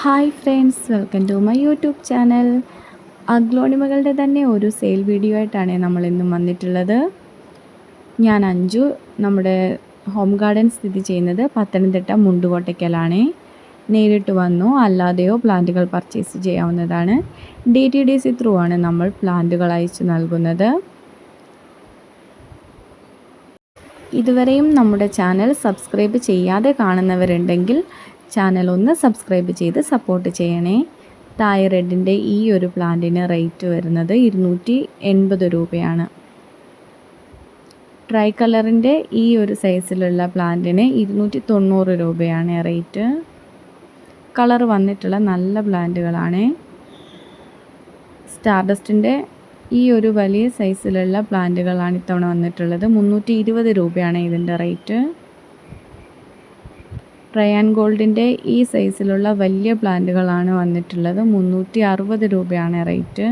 Hi friends welcome to my YouTube channel അഗ്ലോണിമകളുടെ തന്നെ ഒരു sale video ആയിട്ടാണ് നമ്മൾ ഇന്നും വന്നിട്ടുള്ളത്. ഞാൻ അഞ്ജു നമ്മുടെ ഹോം ഗാർഡൻ സ്ഥിതി ചെയ്യുന്നത് പത്തനംതിട്ട മുണ്ടുകോട്ടയ്ക്കലാണ്. നേരിട്ട് വന്നോ അല്ലാതെയോ പ്ലാന്റുകൾ പർച്ചേസ് ചെയ്യാവുന്നതാണ്. D T D C through ആണ് നമ്മൾ പ്ലാന്റുകൾ അയച്ചു നൽകുന്നത്. ഇതുവരെയും നമ്മുടെ ചാനൽ സബ്സ്ക്രൈബ് ചെയ്യാതെ കാണുന്നവരുണ്ടെങ്കിൽ ചാനൽ ഒന്ന് സബ്സ്ക്രൈബ് ചെയ്ത് സപ്പോർട്ട് ചെയ്യണേ. തായറെഡിന്റെ ഈ ഒരു പ്ലാന്റിന് റേറ്റ് വരുന്നത് ഇരുന്നൂറ്റി എൺപത് രൂപയാണ്. ട്രൈ കളറിന്റെ ഈ ഒരു സൈസിലുള്ള പ്ലാന്റിന് ഇരുന്നൂറ്റി തൊണ്ണൂറ് രൂപയാണ് റേറ്റ് കളർ വന്നിട്ടുള്ള നല്ല പ്ലാന്റുകളാണ്. സ്റ്റാർഡസ്റ്റിന്റെ ഈ ഒരു വലിയ സൈസിലുള്ള പ്ലാന്റുകളാണ് ഇത്തവണ വന്നിട്ടുള്ളത്. മുന്നൂറ്റി ഇരുപത് രൂപയാണ് ഇതിന്റെ റേറ്റ് റയാൻ ഗോൾഡിന്റെ ഈ സൈസിലുള്ള വലിയ പ്ലാന്റുകളാണ് വന്നിട്ടുള്ളത്. മുന്നൂറ്റി അറുപത് രൂപയാണ് rate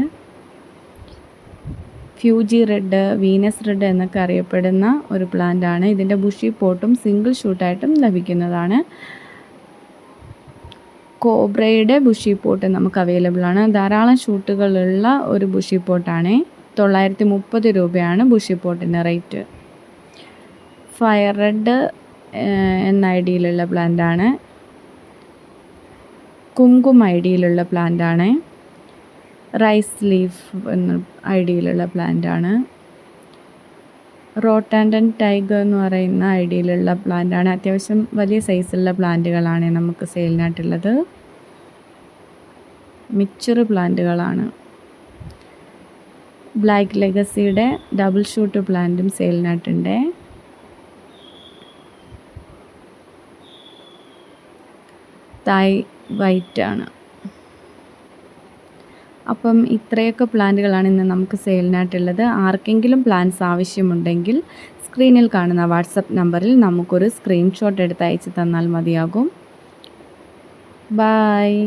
Fuji red Venus red എന്നൊക്കെ അറിയപ്പെടുന്ന ഒരു പ്ലാന്റ് ആണ് ഇതിന്റെ ബുഷി പോട്ടും സിംഗിൾ ഷൂട്ടായിട്ടും ലഭിക്കുന്നതാണ്. കോബ്രയുടെ ബുഷി പോട്ട് നമുക്ക് അവൈലബിൾ ആണ്. ധാരാളം ഷൂട്ടുകളുള്ള ഒരു ബുഷി പോട്ടാണ് തൊള്ളായിരത്തി മുപ്പത് രൂപയാണ് ബുഷി പോട്ടിന്റെ റേറ്റ് ഫയർ റെഡ് എന്ന ഐ ഡിയിലുള്ള പ്ലാന്റാണ് കുങ്കും ഐ ഡിയിലുള്ള പ്ലാന്റാണ് റൈസ് ലീഫ് എന്ന ഐ ഡിയിലുള്ള പ്ലാന്റാണ് റോട്ടാൻഡൻ ടൈഗർ എന്ന് പറയുന്ന ഐ ഡിയിലുള്ള പ്ലാന്റാണ് അത്യാവശ്യം വലിയ സൈസുള്ള പ്ലാന്റുകളാണ് നമുക്ക് സെയിലിനായിട്ടുള്ളത് മിച്ചറ് പ്ലാന്റുകളാണ് ബ്ലാക്ക് ലെഗസിയുടെ ഡബിൾ ഷൂട്ട് പ്ലാന്റും സെയിലിനായിട്ടുണ്ട് തായ് ആണ് അപ്പം ഇത്രയൊക്കെ പ്ലാന്റുകളാണ് ഇന്ന് നമുക്ക് സെയിലിനായിട്ടുള്ളത്. ആർക്കെങ്കിലും പ്ലാന്റ്സ് ആവശ്യമുണ്ടെങ്കിൽ സ്ക്രീനിൽ കാണുന്ന വാട്സപ്പ് നമ്പറിൽ നമുക്കൊരു സ്ക്രീൻഷോട്ട് എടുത്ത് അയച്ച് തന്നാൽ മതിയാകും. ബായ്.